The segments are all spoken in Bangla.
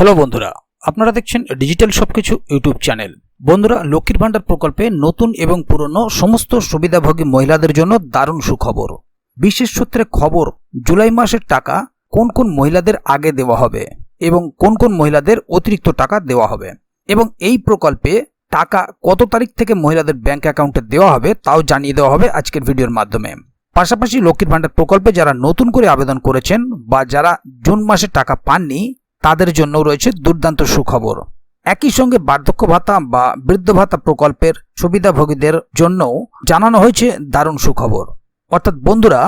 হ্যালো বন্ধুরা, আপনারা দেখছেন ডিজিটাল সবকিছু ইউটিউব চ্যানেল। বন্ধুরা, লক্ষ্মীর ভাণ্ডার প্রকল্পে নতুন এবং পুরনো সমস্ত সুবিধাভোগী মহিলাদের জন্য দারুণ সুখবর। বিশেষ সূত্রে খবর, জুলাই মাসের টাকা কোন কোন মহিলাদের আগে দেওয়া হবে এবং কোন কোন মহিলাদের অতিরিক্ত টাকা দেওয়া হবে এবং এই প্রকল্পে টাকা কত তারিখ থেকে মহিলাদের ব্যাংক অ্যাকাউন্টে দেওয়া হবে তাও জানিয়ে দেওয়া হবে আজকের ভিডিওর মাধ্যমে। পাশাপাশি লক্ষ্মীর ভাণ্ডার প্রকল্পে যারা নতুন করে আবেদন করেছেন বা যারা জুন মাসে টাকা পাননি তাদের জন্য রয়েছে দুর্দান্ত সুখবর। একই সঙ্গে বার্ধক্য ভাতা বা বৃদ্ধ ভাতা প্রকল্পের সুবিধাভোগীদের জন্যও জানানো হয়েছে দারুণ সুখবর। অর্থাৎ বন্ধুরা,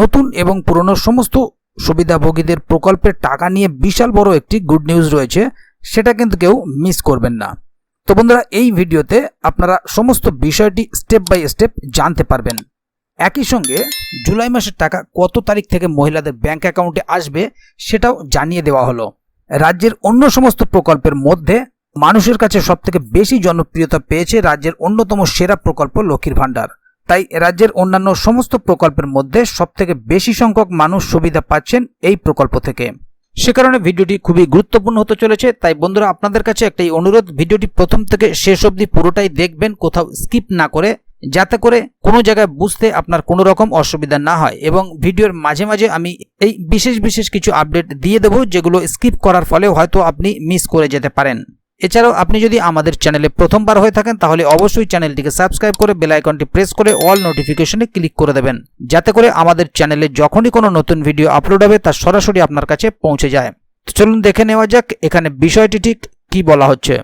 নতুন এবং পুরনো সমস্ত সুবিধাভোগীদের প্রকল্পের টাকা নিয়ে বিশাল বড় একটি গুড নিউজ রয়েছে, সেটা কিন্তু কেউ মিস করবেন না। তো বন্ধুরা, এই ভিডিওতে আপনারা সমস্ত বিষয়টি স্টেপ বাই স্টেপ জানতে পারবেন। একই সঙ্গে, জুলাই মাসের টাকা কত তারিখ থেকে মহিলাদের ব্যাংক অ্যাকাউন্টে আসবে সেটাও জানিয়ে দেওয়া হলো। রাজ্যের অন্য সমস্ত প্রকল্পের মধ্যে মানুষের কাছে সবথেকে বেশি জনপ্রিয়তা পেয়েছে রাজ্যের অন্যতম সেরা প্রকল্প লক্ষ্মীর ভাণ্ডার। তাই রাজ্যের অন্যান্য সমস্ত প্রকল্পের মধ্যে সবথেকে বেশি সংখ্যক মানুষ সুবিধা পাচ্ছেন এই প্রকল্প থেকে। সে কারণে ভিডিওটি খুবই গুরুত্বপূর্ণ হতে চলেছে, তাই বন্ধুরা আপনাদের কাছে একটাই অনুরোধ, ভিডিওটি প্রথম থেকে শেষ অবধি পুরোটাই দেখবেন, কোথাও স্কিপ না করে যাতে করে কোনো জায়গায় বুঝতে আপনার কোনো রকম অসুবিধা না হয়। এবং ভিডিওর মাঝে মাঝে আমি এই বিশেষ বিশেষ কিছু আপডেট দিয়ে দেবো, যেগুলো স্কিপ করার ফলে হয়তো আপনি মিস করে যেতে পারেন। এছাড়াও আপনি যদি আমাদের চ্যানেলে প্রথমবার হয়ে থাকেন, তাহলে অবশ্যই চ্যানেলটিকে সাবস্ক্রাইব করে বেল আইকনটি প্রেস করে অল নোটিফিকেশনে ক্লিক করে দেবেন, যাতে করে আমাদের চ্যানেলে যখনই কোনো নতুন ভিডিও আপলোড হবে, তা সরাসরি আপনার কাছে পৌঁছে যায়। তো চলুন দেখে নেওয়া যাক, এখানে বিষয়টি ঠিক কি বলা হচ্ছে।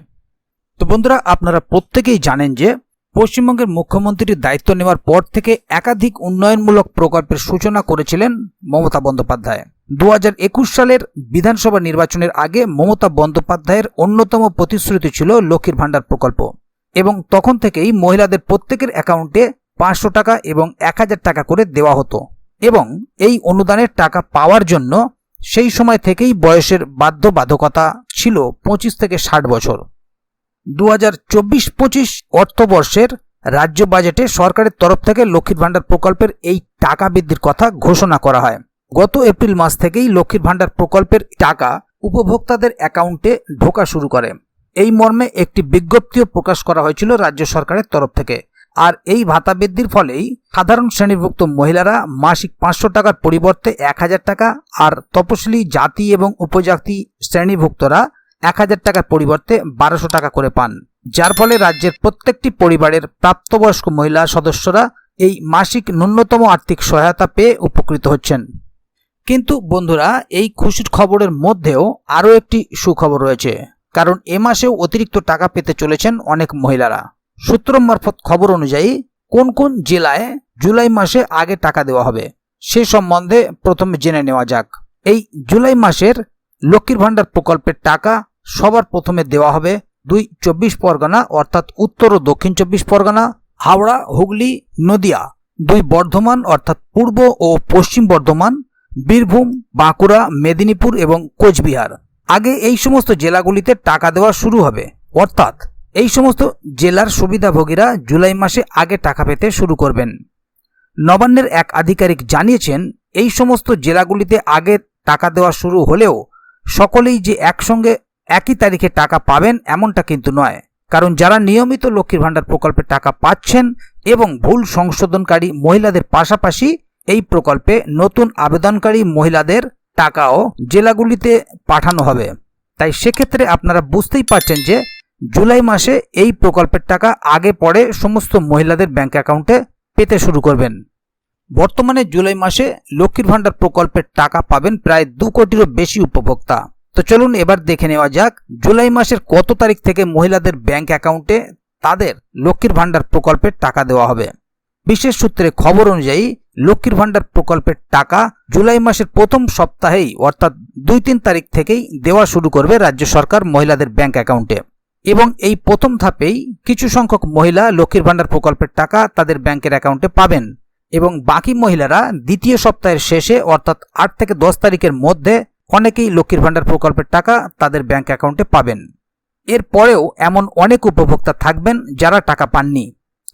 তো বন্ধুরা, আপনারা প্রত্যেকেই জানেন যে পশ্চিমবঙ্গের মুখ্যমন্ত্রীর দায়িত্ব নেওয়ার পর থেকে একাধিক উন্নয়নমূলক প্রকল্পের সূচনা করেছিলেন মমতা বন্দ্যোপাধ্যায়। দু একুশ সালের বিধানসভা নির্বাচনের আগে মমতা বন্দ্যোপাধ্যায়ের অন্যতম প্রতিশ্রুতি ছিল লক্ষ্মীর ভাণ্ডার প্রকল্প এবং তখন থেকেই মহিলাদের প্রত্যেকের অ্যাকাউন্টে পাঁচশো টাকা এবং এক হাজার টাকা করে দেওয়া হতো এবং এই অনুদানের টাকা পাওয়ার জন্য সেই সময় থেকেই বয়সের বাধ্যবাধকতা ছিল পঁচিশ থেকে ষাট বছর। দু হাজার চব্বিশ পঁচিশ অর্থবর্ষের রাজ্য বাজেটে সরকারের তরফ থেকে লক্ষ্মীর ভাণ্ডার প্রকল্পের এই টাকা বৃদ্ধির কথা ঘোষণা করা হয়। গত এপ্রিল মাস থেকেই লক্ষ্মীর ভাণ্ডার প্রকল্পের টাকা উপভোক্তাদের অ্যাকাউন্টে ঢোকা শুরু করে। এই মর্মে একটি বিজ্ঞপ্তিও প্রকাশ করা হয়েছিল রাজ্য সরকারের তরফ থেকে। আর এই ভাতা বৃদ্ধির ফলেই সাধারণ শ্রেণীভুক্ত মহিলারা মাসিক পাঁচশো টাকার পরিবর্তে এক হাজার টাকা আর তপশিলি জাতি এবং উপজাতি শ্রেণীভুক্তরা এক হাজার টাকার পরিবর্তে বারোশো টাকা করে পান। যার ফলে রাজ্যের প্রত্যেকটি পরিবারের প্রাপ্তবয়স্ক মহিলা সদস্যরা এই মাসিক ন্যূনতম আর্থিক সহায়তা পেয়ে উপকৃত হচ্ছেন। কিন্তু বন্ধুরা, এই খুশির খবরের মধ্যেও আরও একটি সুখবর রয়েছে। কারণ এ মাসেও অতিরিক্ত টাকা পেতে চলেছেন অনেক মহিলারা। সূত্র মারফত খবর অনুযায়ী, কোন কোন জেলায় জুলাই মাসে আগে টাকা দেওয়া হবে, সে সম্বন্ধে প্রথমে জেনে নেওয়া যাক। এই জুলাই মাসের লক্ষ্মীর ভাণ্ডার প্রকল্পের টাকা সবার প্রথমে দেওয়া হবে দুই চব্বিশ পরগনা, অর্থাৎ উত্তর ও দক্ষিণ চব্বিশ পরগনা, হাওড়া, হুগলি, নদিয়া। দুই বর্ধমান, অর্থাৎ পূর্ব ও পশ্চিম বর্ধমান, বীরভূম, বাঁকুড়া, মেদিনীপুর এবং কোচবিহার। আগে এই সমস্ত জেলাগুলিতে টাকা দেওয়া শুরু হবে। অর্থাৎ এই সমস্ত জেলার সুবিধাভোগীরা জুলাই মাসে আগে টাকা পেতে শুরু করবেন। নবান্নের এক আধিকারিক জানিয়েছেন, এই সমস্ত জেলাগুলিতে আগে টাকা দেওয়া শুরু হলেও সকলেই যে একসঙ্গে একই তারিখে টাকা পাবেন এমনটা কিন্তু নয়। কারণ যারা নিয়মিত লক্ষ্মীর ভাণ্ডার প্রকল্পে টাকা পাচ্ছেন এবং ভুল সংশোধনকারী মহিলাদের পাশাপাশি এই প্রকল্পে নতুন আবেদনকারী মহিলাদের টাকাও জেলাগুলিতে পাঠানো হবে। তাই সেক্ষেত্রে আপনারা বুঝতেই পারছেন যে জুলাই মাসে এই প্রকল্পের টাকা আগে পরে সমস্ত মহিলাদের ব্যাংক অ্যাকাউন্টে পেতে শুরু করবেন। বর্তমানে জুলাই মাসে লক্ষ্মীর ভাণ্ডার প্রকল্পের টাকা পাবেন প্রায় দু কোটিরও বেশি উপভোক্তা। তো চলুন এবার দেখে নেওয়া যাক, জুলাই মাসের কত তারিখ থেকে মহিলাদের ব্যাংক অ্যাকাউন্টে তাদের লক্ষ্মীর ভাণ্ডার প্রকল্পের টাকা দেওয়া হবে? বিশেষ সূত্রে খবর অনুযায়ী, লক্ষ্মীর ভাণ্ডার প্রকল্পের টাকা জুলাই মাসের প্রথম সপ্তাহেই, অর্থাৎ দুই তিন তারিখ থেকেই দেওয়া শুরু করবে রাজ্য সরকার মহিলাদের ব্যাংক অ্যাকাউন্টে। এবং এই প্রথম ধাপেই কিছু সংখ্যক মহিলা লক্ষ্মীর ভাণ্ডার প্রকল্পের টাকা তাদের ব্যাংকের অ্যাকাউন্টে পাবেন। এবং বাকি মহিলারা দ্বিতীয় সপ্তাহের শেষে, অর্থাৎ আট থেকে দশ তারিখের মধ্যে অনেকেই লক্ষ্মীর ভাণ্ডার প্রকল্পের টাকা তাদের ব্যাংক অ্যাকাউন্টে পাবেন। এর পরেও এমন অনেক উপভোক্তা থাকবেন যারা টাকা পাননি।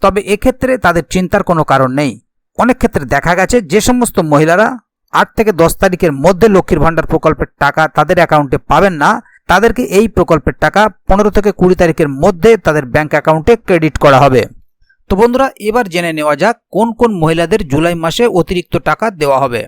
তবে এক্ষেত্রে তাদের চিন্তার কোনো কারণ নেই। অনেক ক্ষেত্রে দেখা গেছে যে সমস্ত মহিলারা আট থেকে দশ তারিখের মধ্যে লক্ষ্মীর ভাণ্ডার প্রকল্পের টাকা তাদের অ্যাকাউন্টে পাবেন না। তাদেরকে এই প্রকল্পের টাকা পনেরো থেকে কুড়ি তারিখের মধ্যে তাদের ব্যাংক অ্যাকাউন্টে ক্রেডিট করা হবে। তো বন্ধুরা, এবার জেনে নেওয়া যাক কোন কোন মহিলাদের জুলাই মাসে অতিরিক্ত টাকা দেওয়া হবে।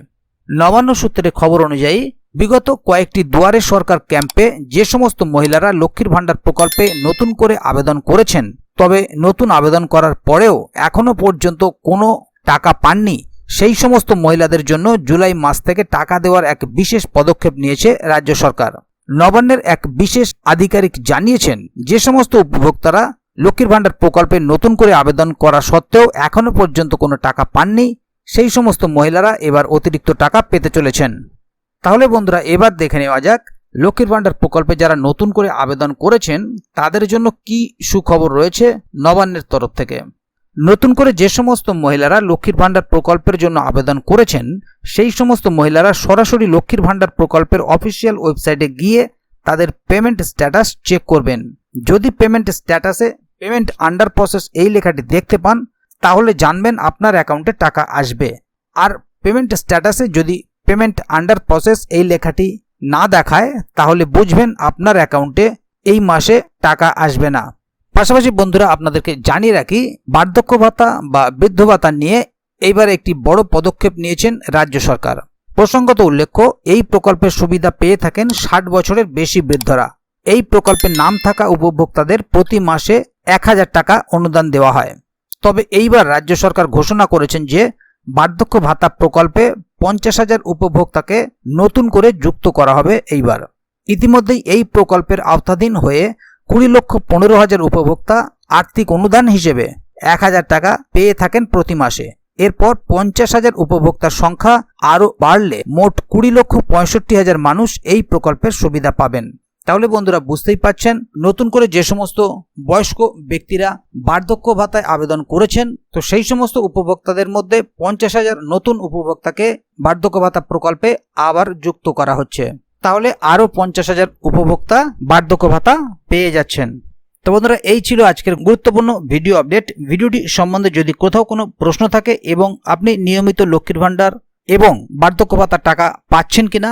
নবান্ন সূত্রে খবর অনুযায়ী বিগত কয়েকটি দুয়ারে সরকার ক্যাম্পে যে সমস্ত মহিলারা লক্ষ্মীর ভাণ্ডার প্রকল্পে নতুন করে আবেদন করেছেন, তবে নতুন আবেদন করার পরেও এখনও পর্যন্ত কোনো টাকা পাননি, সেই সমস্ত মহিলাদের জন্য জুলাই মাস থেকে টাকা দেওয়ার এক বিশেষ পদক্ষেপ নিয়েছে রাজ্য সরকার। নবান্নের এক বিশেষ আধিকারিক জানিয়েছেন, যে সমস্ত উপভোক্তারা লক্ষ্মীর ভাণ্ডার প্রকল্পে নতুন করে আবেদন করা সত্ত্বেও এখনও পর্যন্ত কোনো টাকা পাননি, সেই সমস্ত মহিলারা এবার অতিরিক্ত টাকা পেতে চলেছেন। তাহলে বন্ধুরা, এবার দেখে নেওয়া যাক লক্ষ্মীর ভাণ্ডার প্রকল্পে যারা নতুন করে আবেদন করেছেন, তাদের জন্য কি সুখবর রয়েছে নবান্নের তরফ থেকে? নতুন করে যে সমস্ত মহিলারা লক্ষ্মীর ভাণ্ডার প্রকল্পের জন্য আবেদন করেছেন, সেই সমস্ত মহিলারা সরাসরি লক্ষ্মীর ভাণ্ডার প্রকল্পের অফিসিয়াল ওয়েবসাইটে গিয়ে তাদের পেমেন্ট স্ট্যাটাস চেক করবেন। যদি পেমেন্ট স্ট্যাটাসে পেমেন্ট আন্ডার প্রসেস এই লেখাটি দেখতে পান, তাহলে জানবেন আপনার অ্যাকাউন্টে টাকা আসবে। আর পেমেন্ট স্ট্যাটাসে যদি পেমেন্ট আন্ডার প্রসেস এই লেখাটি না দেখায়, তাহলে বুঝবেন আপনার অ্যাকাউন্টে এই মাসে টাকা আসবে না। পাশাপাশি বন্ধুরা, আপনাদেরকে জানিয়ে রাখি, বার্ধক্য ভাতা বা বৃদ্ধ ভাতা নিয়ে এইবার একটি বড় পদক্ষেপ নিয়েছেন রাজ্য সরকার। প্রসঙ্গত উল্লেখ্য, এই প্রকল্পের সুবিধা পেয়ে থাকেন ষাট বছরের বেশি বৃদ্ধরা। এই প্রকল্পের নাম থাকা উপভোক্তাদের প্রতি মাসে এক হাজার টাকা অনুদান দেওয়া হয়। তবে এইবার রাজ্য সরকার ঘোষণা করেছেন যে বার্ধক্য ভাতা প্রকল্পে পঞ্চাশ হাজার উপভোক্তাকে নতুন করে যুক্ত করা হবে এইবার। ইতিমধ্যেই এই প্রকল্পের আওতাধীন হয়ে কুড়ি লক্ষ পনেরো হাজার উপভোক্তা আর্থিক অনুদান হিসেবে এক হাজার টাকা পেয়ে থাকেন প্রতি মাসে। এরপর পঞ্চাশ হাজার উপভোক্তার সংখ্যা আরও বাড়লে মোট কুড়ি লক্ষ পঁয়ষট্টি হাজার মানুষ এই প্রকল্পের সুবিধা পাবেন। তাহলে বন্ধুরা বুঝতেই পাচ্ছেন নতুন করে যে সমস্ত বয়স্ক ব্যক্তিরা বার্ধক্য ভাতায় আবেদন করেছেন, তো সেই সমস্ত উপভোক্তাদের মধ্যে পঞ্চাশ হাজার নতুন উপভোক্তাকে বার্ধক্য ভাতা প্রকল্পে আবার যুক্ত করা হচ্ছে। তাহলে আরও পঞ্চাশ হাজার উপভোক্তা বার্ধক্য ভাতা পেয়ে যাচ্ছেন। তো বন্ধুরা, এই ছিল আজকের গুরুত্বপূর্ণ ভিডিও আপডেট। ভিডিওটি সম্বন্ধে যদি কোথাও কোনো প্রশ্ন থাকে এবং আপনি নিয়মিত লক্ষ্মীর ভাণ্ডার এবং বার্ধক্য ভাতার টাকা পাচ্ছেন কিনা